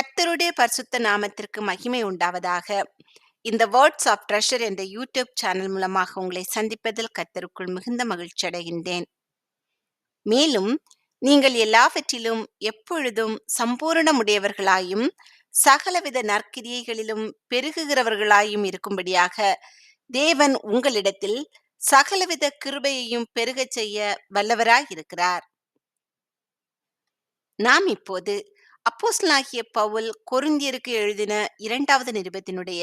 கத்தருடைய பரிசுத்த நாமத்திற்கு மகிமை உண்டாவதாக. இந்த வேர்ட்ஸ் ஆஃப் ட்ரெஷர் என்ற யூடியூப் சேனல் மூலமாக உங்களை சந்திப்பதில் கத்தருக்குள் மிகுந்த மகிழ்ச்சி அடைகின்றேன். மேலும் நீங்கள் எல்லாவற்றிலும் எப்பொழுதும் சம்பூரணமுடையவர்களாயும் சகலவித நற்கிரியைகளிலும் பெருகுகிறவர்களாயும் இருக்கும்படியாக தேவன் உங்களிடத்தில் சகலவித கிருபையையும் பெருகச் செய்ய வல்லவராயிருக்கிறார். நாம் இப்போது அப்போஸ்தலனாகிய பவுல் கொரிந்தியருக்கு எழுதின இரண்டாவது நிருபத்தினுடைய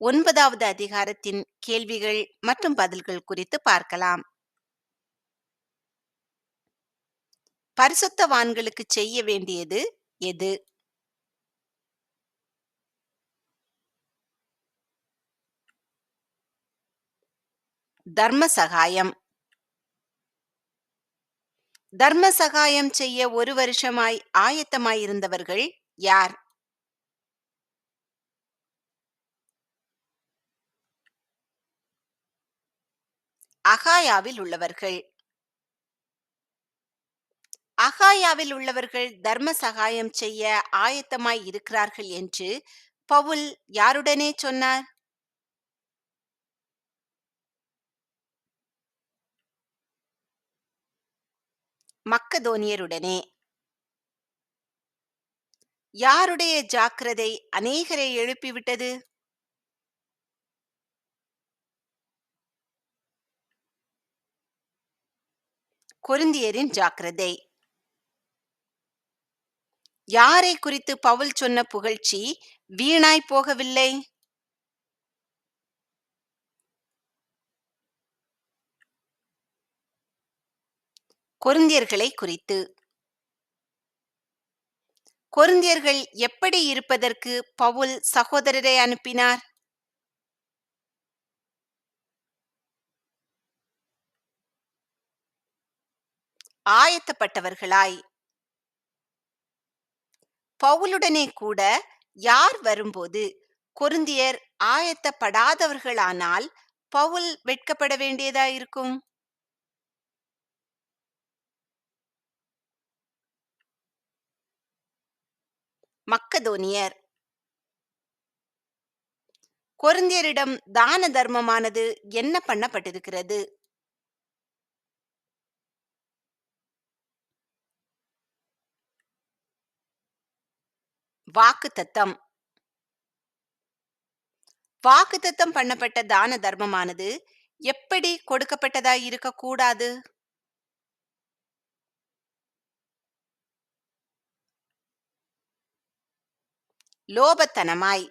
ஒன்பதாவது அதிகாரத்தின் கேள்விகள் மற்றும் பதில்கள் குறித்து பார்க்கலாம். பரிசுத்தவான்களுக்கு செய்ய வேண்டியது எது? தர்ம சகாயம். தர்ம சகாயம் செய்ய ஒரு வருஷமாய் ஆயத்தமாயிருந்தவர்கள் யார்? அகாயாவில் உள்ளவர்கள். அகாயாவில் உள்ளவர்கள் தர்ம சகாயம் செய்ய ஆயத்தமாய் இருக்கிறார்கள் என்று பவுல் யாருடனே சொன்னார்? மக்கதோனியருடனே. யாருடைய ஜாக்கிரதை அநேகரை எழுப்பிவிட்டது? கொருந்தியரின் ஜாக்கிரதை. யாரை குறித்து பவுல் சொன்ன புகழ்ச்சி வீணாய் போகவில்லை? கொருந்தியர்களை குறித்து. கொருந்தியர்கள் எப்படி இருப்பதற்கு பவுல் சகோதரரை அனுப்பினார்? ஆயத்தப்பட்டவர்களாய். பவுலுடனே கூட யார் வரும்போது கொருந்தியர் ஆயத்தப்படாதவர்களானால் பவுல் வெட்கப்பட வேண்டியதாயிருக்கும்? மக்கதோனியர். கொருந்தியரிடம் தான தர்மமானது என்ன பண்ணப்பட்டிருக்கிறது? வாக்கு தத்தம் வாக்கு தத்தம் பண்ணப்பட்ட தான தர்மமானது எப்படி கொடுக்கப்பட்டதாய் இருக்கக்கூடாது? லோபத்தனமாய்.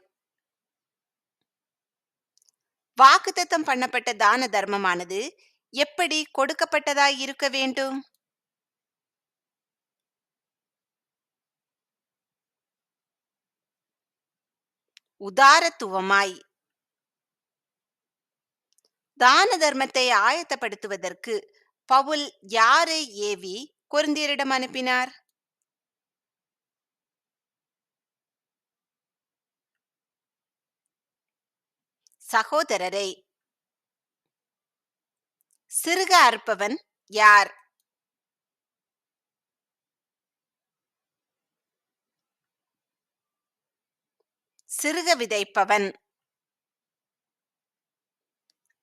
வாக்குத்தத்தம் பண்ணப்பட்ட தான தர்மமானது எப்படி கொடுக்கப்பட்டதாய் இருக்க வேண்டும்? உதாரத்துவமாய். தான தர்மத்தை ஆயத்தப்படுத்துவதற்கு பவுல் யாரை ஏவி குருந்தியரிடம் அனுப்பினார்? சகோதரரை. சிறுக அறுப்பவன் யார்? சிறுக விதைப்பவன்.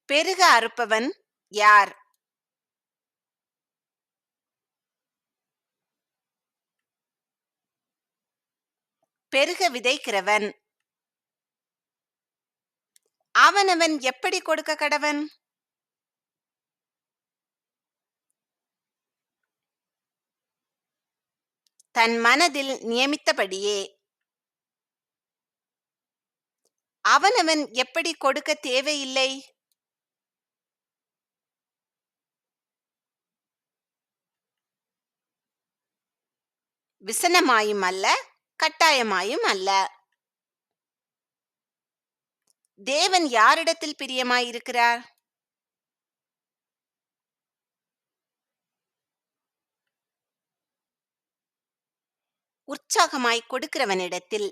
பெருக அறுப்பவன் யார்? பெருக விதைக்கிறவன். அவனவன் எப்படி கொடுக்க கடவன்? தன் மனதில் நியமித்தபடியே அவனவன் எப்படி கொடுக்க தேவையில்லை? விசனமாயும் அல்ல கட்டாயமாயும் அல்ல தேவன் யாரிடத்தில் பிரியமாயிருக்கிறார்? உற்சாகமாய் கொடுக்கிறவனிடத்தில்.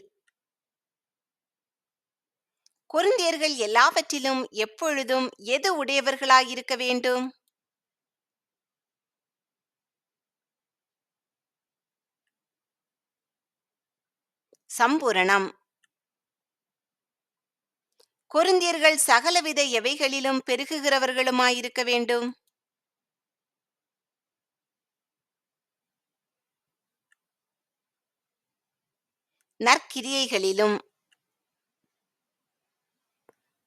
குருந்தியர்கள் எல்லாவற்றிலும் எப்பொழுதும் எது உடையவர்களாயிருக்க வேண்டும்? சம்பூரணம். கொருந்தியர்கள் சகலவித எவைகளிலும் பெருகுகிறவர்களுமாயிருக்க வேண்டும்? நற்கிரியைகளிலும்.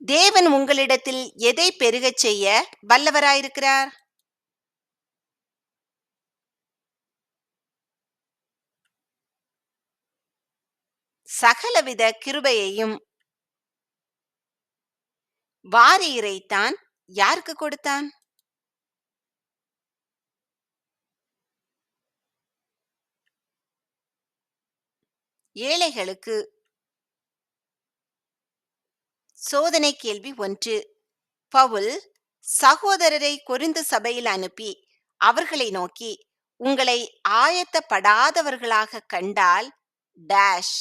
தேவன் உங்களிடத்தில் எதை பெருகச் செய்ய வல்லவராயிருக்கிறார்? சகலவித கிருபையையும் வாரி இறைத்தான் யாருக்கு கொடுத்தான்? ஏழைகளுக்கு. சோதனை கேள்வி ஒன்று. பவுல் சகோதரரை கொரிந்து சபையில் அனுப்பி அவர்களை நோக்கி உங்களை ஆயத்தப்படாதவர்களாக கண்டால் டேஷ்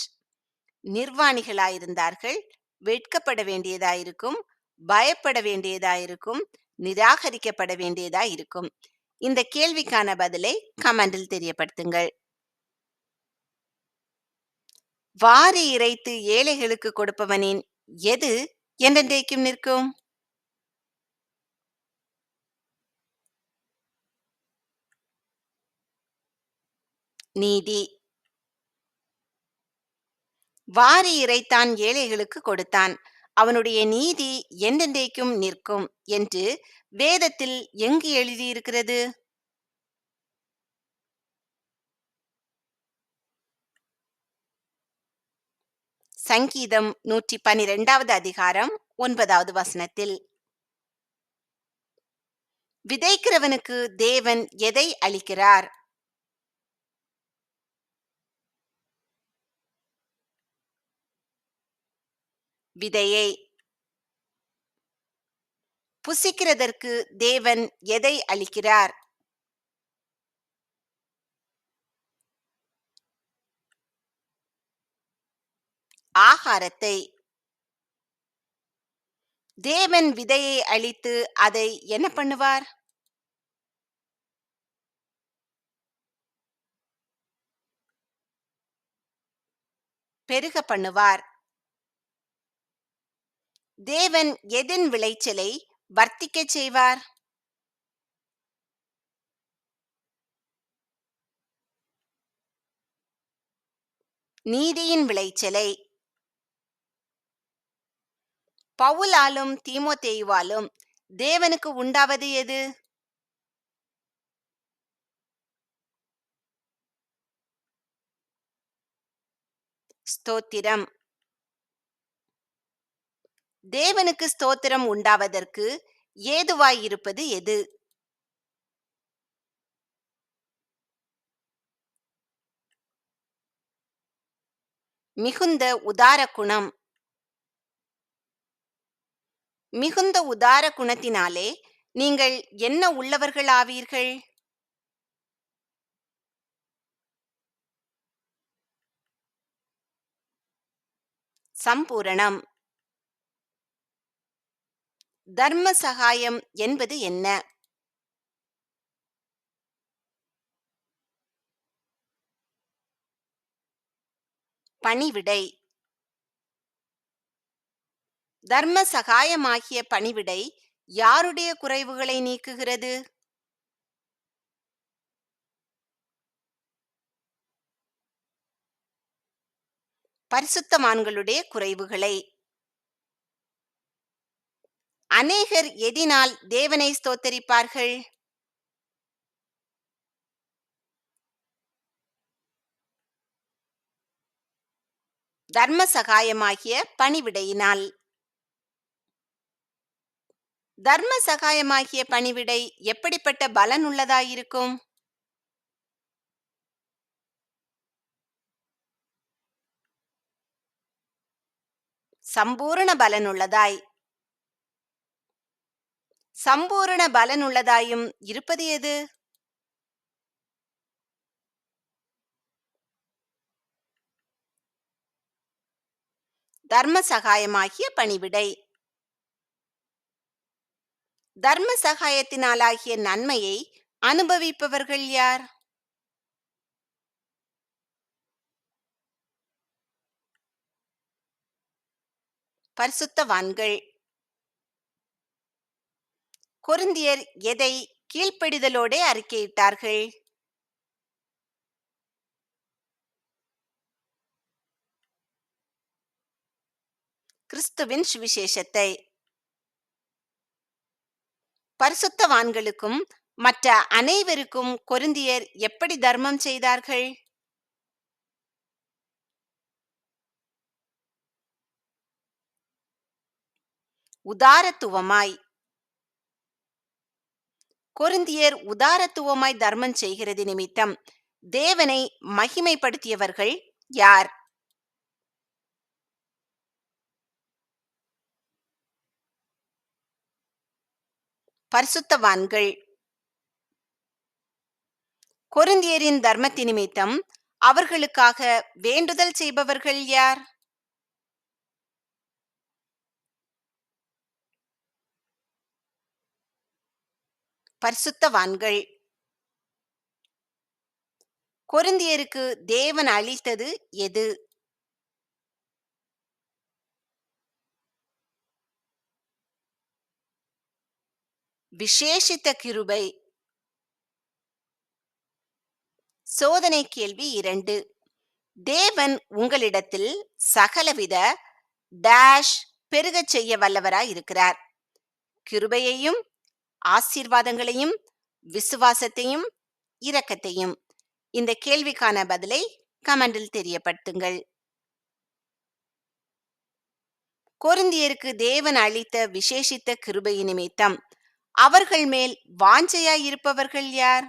நிர்வாணிகளாயிருந்தார்கள் வெட்கப்பட வேண்டியதாயிருக்கும் பயப்பட வேண்டியதா இருக்கும் நிராகரிக்கப்பட வேண்டியதா இருக்கும். இந்த கேள்விக்கான பதிலை கமெண்டில் தெரியப்படுத்துங்கள். வாரி இறைத்து ஏழைகளுக்கு கொடுப்பவனின் எது என்றென்றைக்கும் நிற்கும்? நீதி. வாரி இறைத்தான் ஏழைகளுக்கு கொடுத்தான். அவனுடைய நீதி என்றென்றைக்கும் நிற்கும் என்று வேதத்தில் எங்கு எழுதியிருக்கிறது? சங்கீதம் நூற்றி பனிரெண்டாவது அதிகாரம் ஒன்பதாவது வசனத்தில். விதைக்கிறவனுக்கு தேவன் எதை அளிக்கிறார்? விதையை புசிக்கிறதற்கு தேவன் எதை அளிக்கிறார்? ஆகாரத்தை. தேவன் விதையை அளித்து அதை என்ன பண்ணுவார்? பெருக பண்ணுவார். தேவன் எதின் விளைச்சலை வர்த்திக்கச் செய்வார்? நீதியின் விளைச்சலை பவுலாலும் தீமோத்தேயுவாலும் தேவனுக்கு உண்டாவது எது? ஸ்தோத்திரம். தேவனுக்கு ஸ்தோத்திரம் உண்டாவதற்கு ஏதுவாயிருப்பது எது? மிகுந்த உதார குணம். மிகுந்த உதார குணத்தினாலே நீங்கள் என்ன உள்ளவர்கள் ஆவீர்கள் சம்பூரணம். தர்ம சகாயம் என்பது என்ன? பணிவிடை. தர்ம சகாயமாகிய பணிவிடை யாருடைய குறைவுகளை நீக்குகிறது? பரிசுத்தமான்களுடைய குறைவுகளை. அநேகர் எதினால் தேவனை ஸ்தோத்தரிப்பார்கள்? தர்ம சகாயமாகிய பணிவிடையினால். தர்ம சகாயமாகிய பணிவிடை எப்படிப்பட்ட பலன் உள்ளதாயிருக்கும்? சம்பூரண பலனுள்ளதாய் சம்பூரண பலனுள்ளதாயும் இருப்பது எது? தர்ம சகாயமாகிய பணிவிடை. தர்ம சகாயத்தினாலாகிய நன்மையை அனுபவிப்பவர்கள் யார்? பரிசுத்தவான்கள். கொருந்தியர் எதை கீழ்ப்படிதலோடே அறிக்கையிட்டார்கள்? கிறிஸ்துவின் சுவிசேஷத்தை. பரிசுத்தவான்களுக்கும் மற்ற அனைவருக்கும் கொருந்தியர் எப்படி தர்மம் செய்தார்கள்? உதாரத்துவமாய் கொருந்தியர் உதாரத்துவமாய் தர்மம் செய்கிறது நிமித்தம் தேவனை மகிமைப்படுத்தியவர்கள் யார்? பரிசுத்தவான்கள். கொருந்தியரின் தர்மத்தி நிமித்தம் அவர்களுக்காக வேண்டுதல் செய்பவர்கள் யார்? பரிசுத்தவான்கள் கொருந்தியருக்கு தேவன் அளித்தது எது? விசேஷித்த கிருபை. சோதனை கேள்வி இரண்டு. தேவன் உங்களிடத்தில் சகலவித டேஷ் பெருகச் செய்ய வல்லவராய் இருக்கிறார் கிருபையையும் ஆசீர்வாதங்களையும் விசுவாசத்தையும் இரக்கத்தையும். இந்த கேள்விக்கான பதிலை கமெண்டில் தெரியப்படுத்துங்கள். கொருந்தியருக்கு தேவன் அளித்த விசேஷித்த கிருபை நிமித்தம் அவர்கள் மேல் வாஞ்சையாய் இருப்பவர்கள் யார்?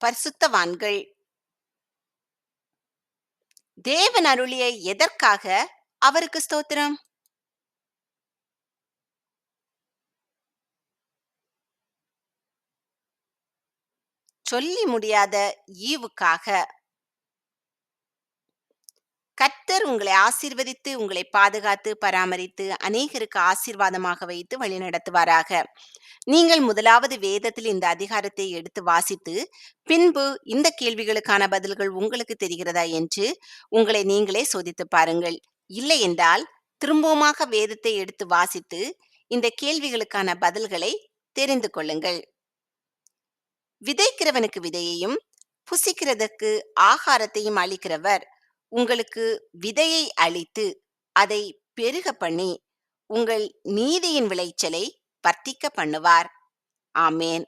பரிசுத்தவான்கள். தேவன் அருளிய எதற்காக அவருக்கு ஸ்தோத்திரம்? சொல்லி முடியாத ஈவுக்காக கர்த்தர் உங்களை ஆசீர்வதித்து உங்களை பாதுகாத்து பராமரித்து அநேகருக்கு ஆசீர்வாதமாக வைத்து வழிநடத்துவாராக. நீங்கள் முதலாவது வேதத்தில் இந்த அதிகாரத்தை எடுத்து வாசித்து பின்பு இந்த கேள்விகளுக்கான பதில்கள் உங்களுக்கு தெரிகிறதா என்று உங்களை நீங்களே சோதித்து பாருங்கள். இல்லை என்றால் திரும்பவுமாக வேதத்தை எடுத்து வாசித்து இந்த கேள்விகளுக்கான பதில்களை தெரிந்து கொள்ளுங்கள். விதைக்கிறவனுக்கு விதையையும் புசிக்கிறதற்கு ஆகாரத்தையும் அளிக்கிறவர் உங்களுக்கு விதையை அளித்து அதை பெருக பண்ணி உங்கள் நீதியின் விளைச்சலை வர்த்திக்க பண்ணுவார். ஆமேன்.